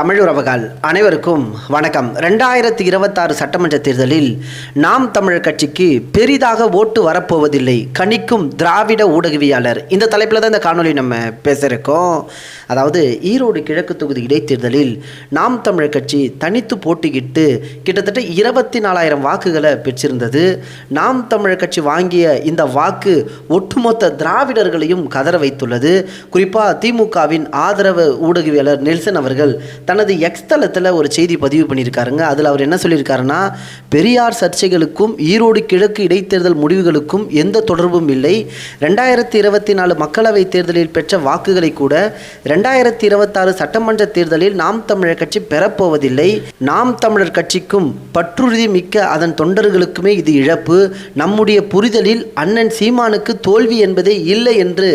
தமிழுறவுகள் அனைவருக்கும் வணக்கம். ரெண்டாயிரத்தி இருபத்தாறு சட்டமன்ற தேர்தலில் நாம் தமிழர் கட்சிக்கு பெரிதாக ஓட்டு வரப்போவதில்லை. கணிக்கும் திராவிட ஊடகவியாளர் இந்த தலைப்பில் தான் இந்த காணொளி நம்ம பேசியிருக்கோம் அதாவது ஈரோடு கிழக்கு தொகுதி இடைத்தேர்தலில் நாம் தமிழர் கட்சி தனித்து போட்டியிட்டு கிட்டத்தட்ட இருபத்தி நாலாயிரம் வாக்குகளை பெற்றிருந்தது. நாம் தமிழர் கட்சி வாங்கிய இந்த வாக்கு ஒட்டுமொத்த திராவிடர்களையும் கதற வைத்துள்ளது. குறிப்பாக திமுகவின் ஆதரவு ஊடகவியாளர் நெல்சன் அவர்கள் தனது எக்ஸ் தளத்தில் ஒரு செய்தி பதிவு பண்ணியிருக்காருங்க. அதில் அவர் என்ன சொல்லியிருக்காருன்னா பெரியார் சர்ச்சைகளுக்கும் ஈரோடு கிழக்கு இடைத்தேர்தல் முடிவுகளுக்கும் எந்த தொடர்பும் இல்லை. ரெண்டாயிரத்தி இருபத்தி நாலு மக்களவைத் தேர்தலில் பெற்ற வாக்குகளை கூட ரெண்டாயிரத்தி இருபத்தாறு சட்டமன்ற தேர்தலில் நாம் தமிழர் கட்சி பெறப்போவதில்லை. நாம் தமிழர் கட்சிக்கும் பற்றுறுதி மிக்க அதன் தொண்டர்களுக்குமே இது இழப்பு. நம்முடைய புரிதலில் அண்ணன் சீமானுக்கு தோல்வி என்பதே இல்லை என்று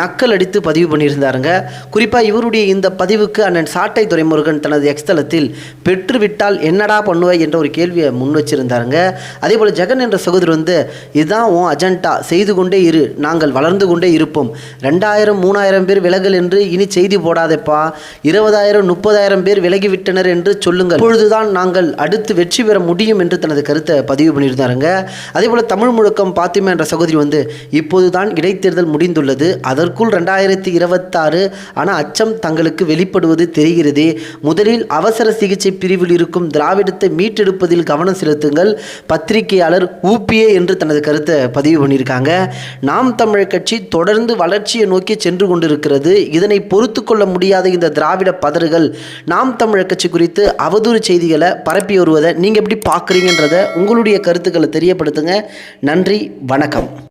நக்கல் அடித்து பதிவு பண்ணியிருந்தாருங்க. குறிப்பாக இவருடைய இந்த பதிவுக்கு அண்ணன் சாட்டை முருகன் தனது எக்ஸ்தலத்தில் பெற்றுவிட்டால் என்னடா பண்ணுவாய் என்ற ஒரு கேள்வியை முன் வச்சிருந்தாருங்க. அதே போல் ஜெகன் என்ற சகோதரர் வந்து இதுதான் உன் அஜெண்டா செய்து கொண்டே இரு. நாங்கள் வளர்ந்து கொண்டே இருப்போம். ரெண்டாயிரம் மூணாயிரம் பேர் விலகல் என்று இனி செய்தி போடாதேப்பா. இருபதாயிரம் முப்பதாயிரம் பேர் விலகிவிட்டனர் என்று சொல்லுங்கள். இப்பொழுதுதான் நாங்கள் அடுத்து வெற்றி பெற முடியும் என்று தனது கருத்தை பதிவு பண்ணியிருந்தாருங்க. அதே போல் தமிழ் முழக்கம் பாத்திமா என்ற சகோதரி வந்து இப்போதுதான் இடைத்தேர்தல் முடிந்துள்ளது. அதற்குள் ரெண்டாயிரத்தி இருபத்தாறு ஆனால் அச்சம் தங்களுக்கு வெளிப்படுவது தெரிகிறதே. முதலில் அவசர சிகிச்சை பிரிவில் இருக்கும் திராவிடத்தை மீட்டெடுப்பதில் கவனம் செலுத்துங்கள். பத்திரிகையாளர் ஊபிஏ என்று தனது கருத்தை பதிவு பண்ணியிருக்காங்க. நாம் தமிழர் கட்சி தொடர்ந்து வளர்ச்சியை நோக்கி சென்று கொண்டிருக்கிறது. இதனை பொறுத்து கொள்ள முடியாத இந்த திராவிட பதறுகள் நாம் தமிழர் கட்சி குறித்து அவதூறு செய்திகளை பரப்பி வருவதை நீங்கள் எப்படி பார்க்குறீங்கன்றத உங்களுடைய கருத்துக்களை தெரியப்படுத்துங்க. நன்றி வணக்கம்.